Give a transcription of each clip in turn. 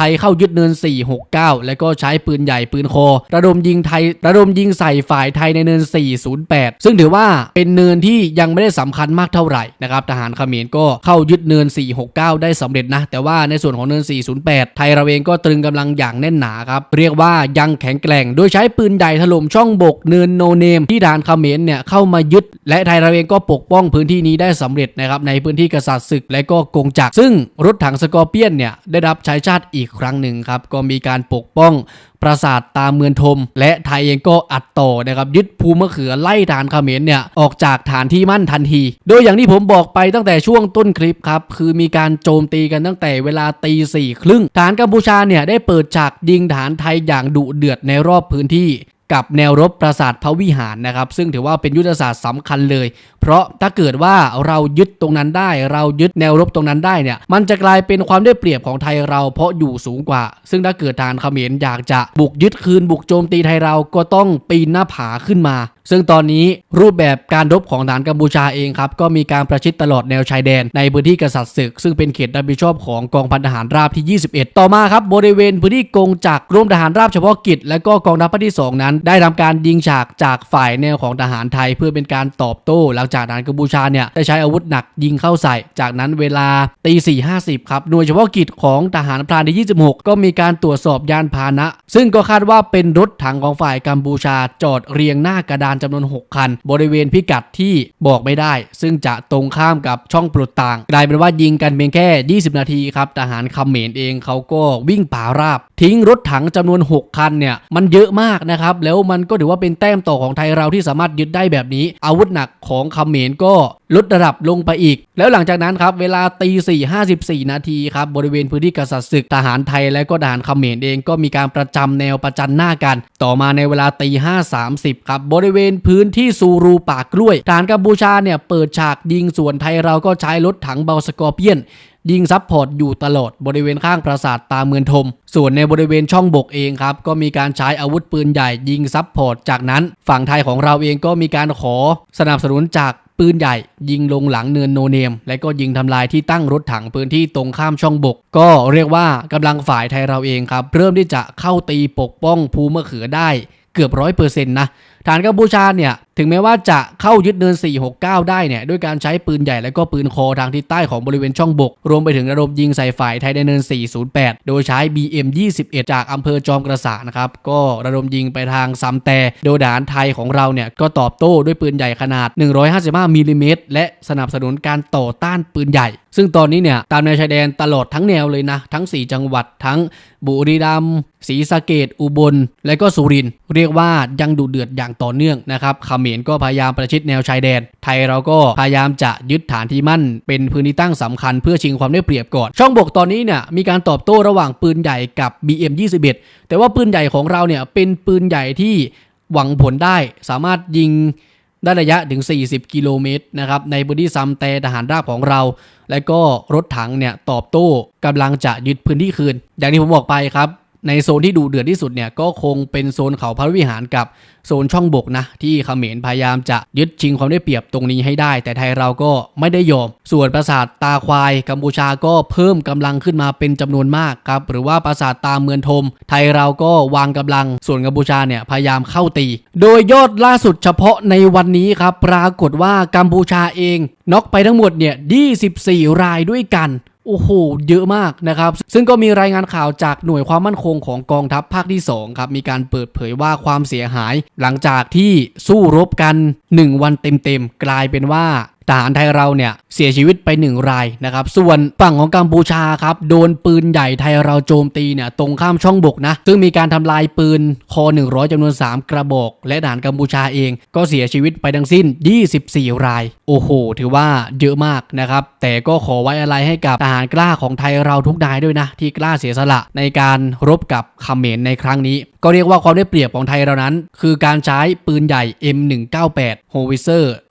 ทยเข้ายึดเนิน 469 แล้วก็ใช้ปืนใหญ่ปืนโค ระดมยิงไทยระดมยิงใส่ฝ่ายไทยในเนิน 408 ซึ่งถือว่าเป็นเนินที่ยังไม่ได้สำคัญมากเท่าไหร่นะครับทหารเขมรก็เข้ายึดเนิน 469 ได้สำเร็จนะ แต่ว่าในส่วนของเนิน 408 ไทยเราเองก็ตรึงกำลังอย่างแน่นหนาครับเรียกว่ายังแข็งแกร่ง โดยใช้ปืนใหญ่ถล่มช่องบกเนินโนเนม ที่ทหารเขมรเนี่ยเข้ามายึด และไทยเราเองก็ปกป้องพื้นที่นี้ได้สำเร็จนะครับในพื้นที่กษัตริย์ศึกและก็กงจักรซึ่งรถถังสกอร์เปียนเนี่ยได้รับใช้ชาติอีกครั้งหนึ่งครับ ก็มีการปกป้องปราสาทตามเมืองทมและไทยเองก็อัดต่อนะครับยึดภูมะเขือไล่ฐานเขมรเนี่ยออกจากฐานที่มั่นทันที โดยอย่างที่ผมบอกไปตั้งแต่ช่วงต้นคลิปครับ คือมีการโจมตีกันตั้งแต่เวลาตีสี่ครึ่งฐานกัมพูชาเนี่ยได้เปิดฉากยิงฐานไทยอย่างดุเดือดในรอบพื้นที่ กับแนวรบปราสาทพระวิหารนะครับ ซึ่งถือว่าเป็นยุทธศาสตร์สำคัญเลย เพราะถ้าเกิดว่าเรายึดตรงนั้นได้ เรายึดแนวรบตรงนั้นได้เนี่ย มันจะกลายเป็นความได้เปรียบของไทยเราเพราะอยู่สูงกว่า ซึ่งถ้าเกิดทานเขมรอยากจะบุกยึดคืนบุกโจมตีไทยเราก็ต้องปีนหน้าผาขึ้นมา ซึ่งตอนนี้รูปแบบการรบของฐานกัมพูชาเองครับก็มีการประชิดตลอดแนวชายแดนในพื้นที่กษัตริย์ศึก ซึ่งเป็นเขตรับผิดชอบของกองพันทหารราบที่ 21 ต่อมาครับบริเวณพื้นที่กงจักรกรมทหารราบเฉพาะกิจ และก็กองทัพภาคที่ 2 นั้น ได้ทำการยิงฉากจากฝ่ายแนวของทหารไทย เพื่อเป็นการตอบโต้ หลังจากทหารกัมพูชาเนี่ยได้ใช้อาวุธหนักยิงเข้าใส่ จากนั้นเวลาตีสี่ห้าสิบครับหน่วยเฉพาะกิจของทหารพรานที่ 26 ก็มีการตรวจสอบยานพาหนะ ซึ่งก็คาดว่าเป็นรถถังของฝ่ายกัมพูชาจอดเรียงหน้ากระดานจำนวน 6 คัน บริเวณพิกัดที่บอกไม่ได้ ซึ่งจะตรงข้ามกับช่องปลดต่างกลายเป็นว่ายิงกันเพียงแค่ 20 นาทีครับทหารเขมรเองเขาก็วิ่งป่าราบ ทิ้งรถถังจำนวน 6 คันเนี่ยมันเยอะมากนะครับ แล้วมันก็ถือว่าเป็นแต้มต่อของไทยเราที่สามารถยึดได้แบบนี้ อาวุธหนักของเขมรก็ลดระดับลงไปอีก แล้วหลังจากนั้นครับ เวลาตีสี่ห้าสิบสี่นาทีครับ บริเวณพื้นที่กษัตริย์ศึกทหารไทยและก็ทหารเขมรเองก็มีการประจำแนวประจันหน้ากัน ต่อมาในเวลาตีห้าสามสิบครับ บริเวณพื้นที่ซูรูป่ากล้วยทหารกัมพูชาเนี่ยเปิดฉากยิงส่วนไทยเราก็ใช้รถถังเบาสกอร์เปียน ยิงซับพอร์ตอยู่ตลอดบริเวณข้างปราสาทตาเมืองทม ส่วนในบริเวณช่องบกเองครับ ก็มีการใช้อาวุธปืนใหญ่ยิงซับพอร์ตจากนั้น ฝั่งไทยของเราเองก็มีการขอสนับสนุนจากปืนใหญ่ยิงลงหลังเนินโนเนม และก็ยิงทำลายที่ตั้งรถถังพื้นที่ตรงข้ามช่องบก ก็เรียกว่ากำลังฝ่ายไทยเราเองครับ เริ่มที่จะเข้าตีปกป้องภูมะเขือได้เกือบร้อยเปอร์เซ็นต์นะฐานกัมพูชาเนี่ยถึงแม้ว่าจะเข้ายึดเนิน 469 ได้เนี่ยด้วยการใช้ปืนใหญ่และก็ปืนโคทางทิศใต้ของบริเวณช่องบก รวมไปถึงระดมยิงใส่ฝ่ายไทยในเนิน 408 โดยใช้ BM 21 จากอำเภอจอมกระสานะครับก็ระดมยิงไปทางซัมแต่ โดยทหารไทยของเราเนี่ยก็ตอบโต้ด้วยปืนใหญ่ขนาด 155มิลลิเมตรและสนับสนุนการต่อต้านปืนใหญ่ ซึ่งตอนนี้เนี่ยตามแนวชายแดนตลอดทั้งแนวเลยนะทั้ง 4 จังหวัดทั้งบุรีรัมย์ศรีสะเกดอุบล และก็สุรินทร์เรียกว่ายังดูเดือดอย่างต่อเนื่องนะครับเขมรก็พยายามประชิดแนวชายแดน ไทยเราก็พยายามจะยึดฐานที่มั่น เป็นพื้นที่ตั้งสำคัญเพื่อชิงความได้เปรียบก่อน ช่องบกตอนนี้เนี่ยมีการตอบโต้ระหว่างปืนใหญ่กับ BM 21 แต่ว่าปืนใหญ่ของเราเนี่ยเป็นปืนใหญ่ที่หวังผลได้สามารถยิงได้ระยะถึง 40 กิโลเมตรนะครับในพื้นที่ซัมแต่ทหารราบของเรา และก็รถถังเนี่ยตอบโต้กำลังจะยึดพื้นที่คืน อย่างที่ผมบอกไปครับ ในโซนที่ดูเดือดที่สุดเนี่ยก็คงเป็นโซนเขาพระวิหารกับโซนช่องบกนะที่เขมรพยายามจะยึดชิงความได้เปรียบตรงนี้ให้ได้ แต่ไทยเราก็ไม่ได้ยอม ส่วนปราสาทตาควายกัมพูชาก็เพิ่มกำลังขึ้นมาเป็นจำนวนมากครับหรือว่าปราสาทตาเมืองทม ไทยเราก็วางกำลัง ส่วนกัมพูชาเนี่ยพยายามเข้าตี โดยยอดล่าสุดเฉพาะในวันนี้ครับปรากฏว่ากัมพูชาเองน็อกไปทั้งหมดเนี่ย24 รายด้วยกัน โอ้โห เยอะมากนะครับ ซึ่งก็มีรายงานข่าวจากหน่วยความมั่นคงของกองทัพภาคที่ 2 ครับ มีการเปิดเผยว่าความเสียหาย หลังจากที่สู้รบกัน 1 วันเต็มๆ กลายเป็นว่า ทหารไทยเราเนี่ยเสียชีวิตไปหนึ่งรายนะครับ ส่วนฝั่งของกัมพูชาครับโดนปืนใหญ่ไทยเราโจมตีเนี่ยตรงข้ามช่องบกนะ ซึ่งมีการทำลายปืนคอ100จำนวน 3 กระบอก และทหารกัมพูชาเอง ก็เสียชีวิตไปทั้งสิ้น 24 ราย โอ้โห ถือว่าเยอะมากนะครับ แต่ก็ขอไว้อะไรให้กับทหารกล้าของไทยเราทุกนายด้วยนะ ที่กล้าเสียสละในการรบกับเขมรในครั้งนี้ ก็เรียกว่าความได้เปรียบของไทยเรานั้น คือการใช้ปืนใหญ่ M198 h o w i t z e r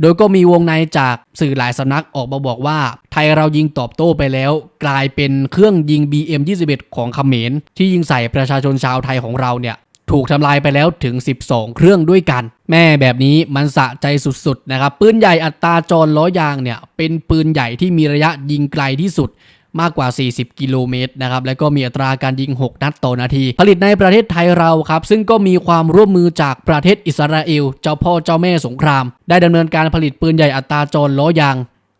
โดยก็มีวงในจากสื่อหลายสำนักออกมาบอกว่า ไทยเรายิงตอบโต้ไปแล้ว กลายเป็นเครื่องยิง BM21 ของเขมร ที่ยิงใส่ประชาชนชาวไทยของเราเนี่ยถูกทำลายไปแล้วถึง 12 เครื่องด้วยกัน แม่แบบนี้มันสะใจสุดๆนะครับปืนใหญ่อัตราจรล้อยางเนี่ยเป็นปืนใหญ่ที่มีระยะยิงไกลที่สุด มากกว่า 40 กิโลเมตรนะครับและก็มีอัตราการยิง 6 นัดต่อนาที ผลิตในประเทศไทยเราครับ ซึ่งก็มีความร่วมมือจากประเทศอิสราเอล เจ้าพ่อเจ้าแม่สงคราม ได้ดำเนินการผลิตปืนใหญ่อัตราจรล้อยาง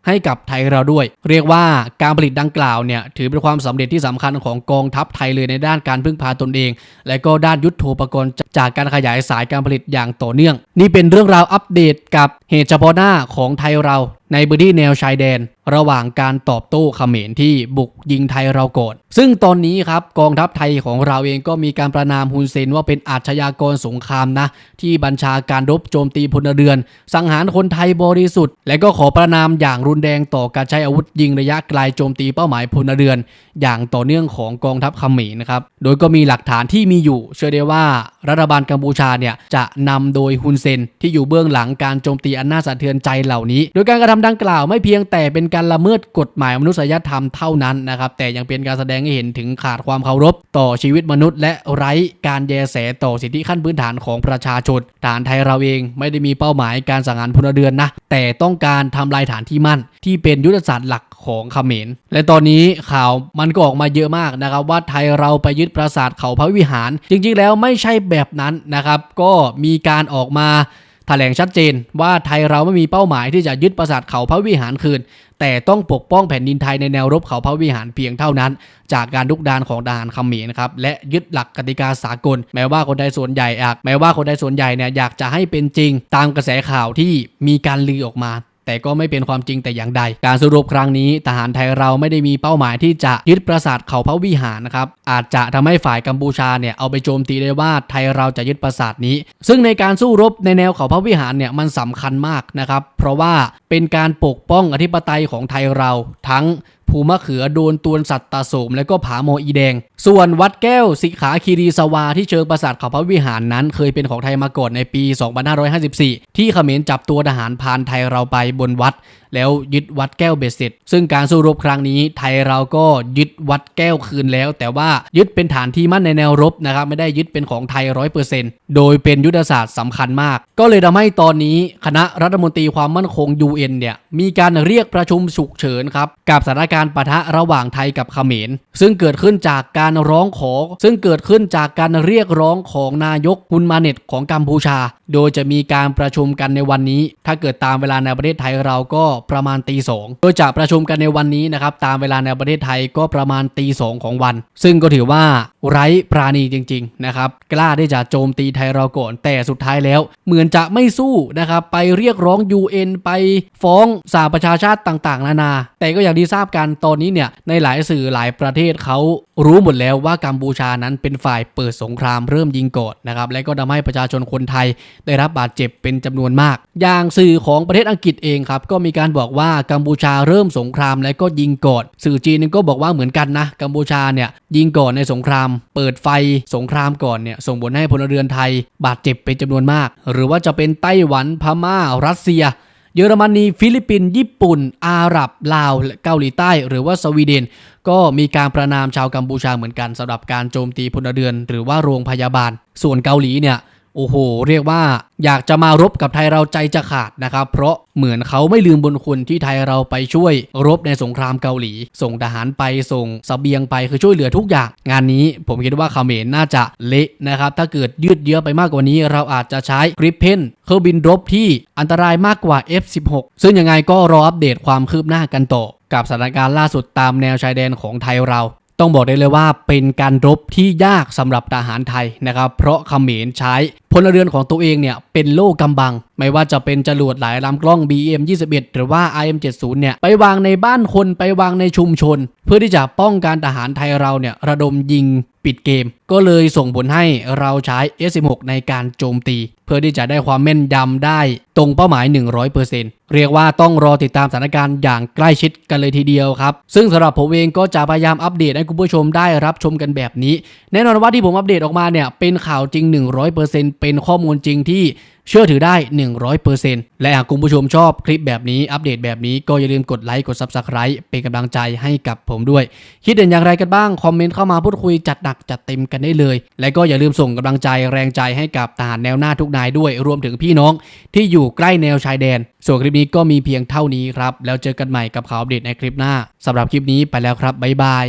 ให้กับไทยเราด้วย เรียกว่าการผลิตดังกล่าวเนี่ยถือเป็นความสำเร็จที่สำคัญของกองทัพไทยเลยในด้านการพึ่งพาตนเอง และก็ด้านยุทโธปกรณ์ จากการขยายสายการผลิตอย่างต่อเนื่อง นี่เป็นเรื่องราวอัปเดตกับเหตุเฉพาะหน้าของไทยเราในพื้นที่แนวชายแดน ระหว่างการตอบโต้เขมรที่บุกยิงไทยเราก่อนซึ่งตอนนี้ครับกองทัพไทยของเราเองก็มีการประนามฮุนเซนว่าเป็นอาชญากรสงครามนะ ที่บัญชาการรบโจมตีพลเรือน สังหารคนไทยบริสุทธิ์ และก็ขอประนามอย่างรุนแรงต่อการใช้อาวุธยิงระยะไกลโจมตีเป้าหมายพลเรือน อย่างต่อเนื่องของกองทัพเขมรนะครับโดยก็มีหลักฐานที่มีอยู่ เชื่อได้ว่ารัฐบาลกัมพูชาเนี่ยจะนำโดยฮุนเซนที่อยู่เบื้องหลังการโจมตีอันน่าสะเทือนใจเหล่านี้ โดยการกระทำดังกล่าวไม่เพียงแต่เป็นการละเมิดกฎหมายมนุษยธรรมเท่านั้นนะครับแต่ยังเป็นการแสดงให้เห็นถึงขาดความเคารพ ต่อชีวิตมนุษย์ และไร้การแยแสต่อสิทธิขั้นพื้นฐานของประชาชนฐานไทยเราเองไม่ได้มีเป้าหมายการสังหารพลเรือนนะแต่ต้องการทำลายฐานที่มั่น ที่เป็นยุทธศาสตร์หลักของเขมร และตอนนี้ข่าวมันก็ออกมาเยอะมากนะครับว่าไทยเราไปยึดปราสาทเขาพระวิหาร จริงๆ แล้วไม่ใช่แบบนั้นนะครับก็มีการออกมาแถลงชัดเจนว่าไทยเราไม่มีเป้าหมายที่จะยึดปราสาทเขาพระวิหารคืน แต่ต้องปกป้องแผ่นดินไทยในแนวรบเขาพระวิหารเพียงเท่านั้น จากการลุกดานของทหารเขมรนะครับและยึดหลักกติกาสากล แม้ว่าคนไทยส่วนใหญ่อยากแม้ว่าคนไทยส่วนใหญ่เนี่ยอยากจะให้เป็นจริง ตามกระแสข่าวที่มีการลือออกมา แต่ก็ไม่เป็นความจริงแต่อย่างใด การสรุปครั้งนี้ทหารไทยเราไม่ได้มีเป้าหมายที่จะยึดปราสาทเขาพระวิหารนะครับอาจจะทำให้ฝ่ายกัมพูชาเนี่ยเอาไปโจมตีได้ว่าไทยเราจะยึดปราสาทนี้ ซึ่งในการสู้รบในแนวเขาพระวิหารเนี่ยมันสำคัญมากนะครับเพราะว่าเป็นการปกป้องอธิปไตยของไทยเราทั้ง ภูมะเขือโดนตวนสัตตาโสมและก็ผาโมอีแดง ส่วนวัดแก้วสิขาคีรีสวาที่เชิงปราสาทเขาพระวิหารนั้น เคยเป็นของไทยมาก่อนในปี 2554 ที่เขมรจับตัวทหารพานไทยเราไปบนวัดแล้วยึดวัดแก้วเบสเสร็จ ซึ่งการสู้รบครั้งนี้ไทยเราก็ยึดวัดแก้วคืนแล้ว แต่ว่ายึดเป็นฐานที่มั่นในแนวรบนะครับไม่ได้ยึดเป็นของไทยร้อยเปอร์เซ็นต์โดยเป็นยุทธศาสตร์สำคัญมาก ก็เลยทำให้ตอนนี้คณะรัฐมนตรีความมั่นคง UN เนี่ยมีการเรียกประชุมฉุกเฉินครับกับสถานการณ์ปะทะระหว่างไทยกับเขมร ซึ่งเกิดขึ้นจากการร้องขอ ซึ่งเกิดขึ้นจากการเรียกร้องของนายกฮุนมาเน็ตของกัมพูชา โดยจะมีการประชุมกันในวันนี้ ถ้าเกิดตามเวลาในประเทศไทยเราก็ประมาณตีสองโดยจะประชุมกันในวันนี้นะครับตามเวลาในประเทศไทยก็ประมาณตีสองของวัน ซึ่งก็ถือว่าไร้ปราณีจริงๆนะครับกล้าที่จะโจมตีไทยเราก่อนแต่สุดท้ายแล้ว เหมือนจะไม่สู้นะครับไปเรียกร้อง UN ไปฟ้องสหประชาชาติต่างๆ นานา แต่ก็อย่างที่ทราบกันตอนนี้เนี่ยในหลายสื่อหลายประเทศเขารู้หมดแล้วว่ากัมพูชานั้นเป็นฝ่ายเปิดสงครามเริ่มยิงก่อนนะครับและก็ทำให้ประชาชนคนไทยได้รับบาดเจ็บเป็นจำนวนมาก อย่างสื่อของประเทศอังกฤษเองครับก็มีการบอกว่ากัมพูชาเริ่มสงครามและก็ยิงกอนสื่อจีนก็บอกว่าเหมือนกันนะ กัมพูชาเนี่ยยิงก่อนในสงคราม เปิดไฟสงครามก่อนเนี่ยส่งผลให้พลเรือนไทย บาดเจ็บเป็นจำนวนมาก หรือว่าจะเป็นไต้หวันพม่า รัสเซียเยอรมนี ฟิลิปปินส์ญี่ปุ่น อาหรับ ลาวและเกาหลีใต้ หรือว่าสวีเดน ก็มีการประนามชาวกัมพูชาเหมือนกันสำหรับการโจมตีพลเรือน หรือว่าโรงพยาบาล ส่วนเกาหลีเนี่ย โอ้โห เรียกว่าอยากจะมารบกับไทยเราใจจะขาดนะครับ เพราะเหมือนเขาไม่ลืมบุญคุณที่ไทยเราไปช่วยรบในสงครามเกาหลี ส่งทหารไปส่งสเสบียงไปคือช่วยเหลือทุกอย่าง งานนี้ผมคิดว่าเขมรน่าจะเละนะครับ ถ้าเกิดยืดเยื้อไปมากกว่านี้เราอาจจะใช้กริปเพนเครื่องบินรบที่อันตรายมากกว่า F16 ซึ่งยังไงก็รออัปเดตความคืบหน้ากันต่อกับสถานการณ์ล่าสุดตามแนวชายแดนของไทยเรา ต้องบอกได้เลยว่าเป็นการรบที่ยากสำหรับทหารไทยนะครับ เพราะเขมรใช้พลเรือนของตัวเองเนี่ยเป็นโล่กำบัง ไม่ว่าจะเป็นจรวดหลายลำกล้อง BM 21หรือว่า IM 70เนี่ยไปวางในบ้านคนไปวางในชุมชน เพื่อที่จะป้องกันทหารไทยเราเนี่ยระดมยิงปิดเกม ก็เลยส่งผลให้เราใช้ S16 ในการโจมตี เพื่อที่จะได้ความแม่นยำได้ตรงเป้าหมาย 100%เรียกว่าต้องรอติดตามสถานการณ์อย่างใกล้ชิดกันเลยทีเดียวครับ ซึ่งสำหรับผมเองก็จะพยายามอัปเดตให้คุณผู้ชมได้รับชมกันแบบนี้ แน่นอนว่าที่ผมอัปเดตออกมาเนี่ยเป็นข่าวจริง 100%เป็นข้อมูลจริงที่เชื่อถือได้ 100%และหากคุณผู้ชมชอบคลิปแบบนี้อัปเดตแบบนี้ก็อย่าลืมกดไลค์กด Subscribe เป็นกำลังใจให้กับผมด้วย คิดเห็นอย่างไรกันบ้าง คอมเมนต์เข้ามาพูดคุยจัดหนักจัดเต็มกันได้เลย และก็อย่าลืมส่งกำลังใจแรงใจให้กับทหารแนวหน้าทุกนายด้วยรวมถึงพี่น้องที่อยู่ใกล้แนวชายแดน ส่วนคลิปนี้ก็มีเพียงเท่านี้ครับแล้วเจอกันใหม่กับข่าวอัปเดตในคลิปหน้าสำหรับคลิปนี้ไปแล้วครับบ๊ายบาย